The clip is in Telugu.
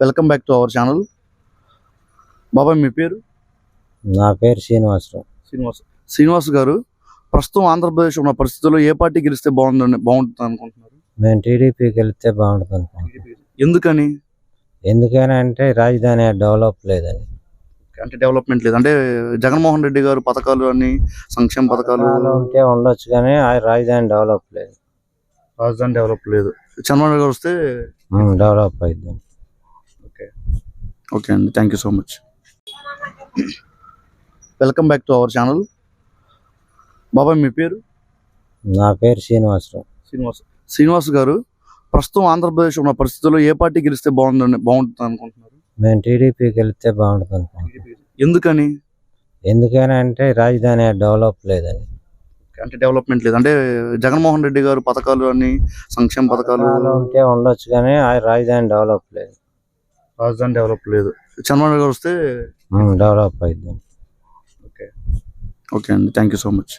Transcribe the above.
Welcome back to our channel బాబాయ్ మీ పేరు? నా పేరు శ్రీనివాసరావు. శ్రీనివాస్ శ్రీనివాస్ గారు ప్రస్తుతం ఆంధ్రప్రదేశ్ ఉన్న పరిస్థితుల్లో ఏ పార్టీ గెలిస్తే బాగుందని బాగుంటుంది అనుకుంటున్నారు? మేము టీడీపీకి వెళ్తే బాగుంటుంది అనుకుంటున్నాం. ఎందుకని? ఎందుకని అంటే రాజధాని డెవలప్ లేదని. అంటే డెవలప్మెంట్ లేదు. అంటే జగన్మోహన్ రెడ్డి గారు పథకాలు అన్ని సంక్షేమ పథకాలు పథకాలు ఉంటే ఉండొచ్చు కానీ ఆ రాజధాని డెవలప్ లేదు. రాజధాని డెవలప్ లేదు. చంద్రబాబు గారు వస్తే డెవలప్ అయింది ఓకే. ఓకే అండి. Thank you so much. Welcome back to our channel. బాబాయ్ మీ పేరు? నా పేరు శ్రీనివాసరావు. శ్రీనివాస్ శ్రీనివాస్ గారు ప్రస్తుతం ఆంధ్రప్రదేశ్ ఉన్న పరిస్థితుల్లో ఏ పార్టీ గెలిస్తే బాగుందని బాగుంటుంది అనుకుంటున్నారు? మేము టీడీపీకి వెళ్తే బాగుంటుంది అనుకుంటున్నాం. ఎందుకని? ఎందుకని అంటే రాజధాని డెవలప్ లేదని. అంటే డెవలప్మెంట్ లేదు. అంటే జగన్మోహన్ రెడ్డి గారు పథకాలు అన్ని సంక్షేమ పథకాలు ఉంటే ఉండొచ్చు కానీ ఆ రాజధాని డెవలప్ లేదు. రాజధాని డెవలప్ లేదు. చంద్రబాబు గారు వస్తే డెవలప్ అయింది ఓకే. ఓకే అండి. Thank you so much.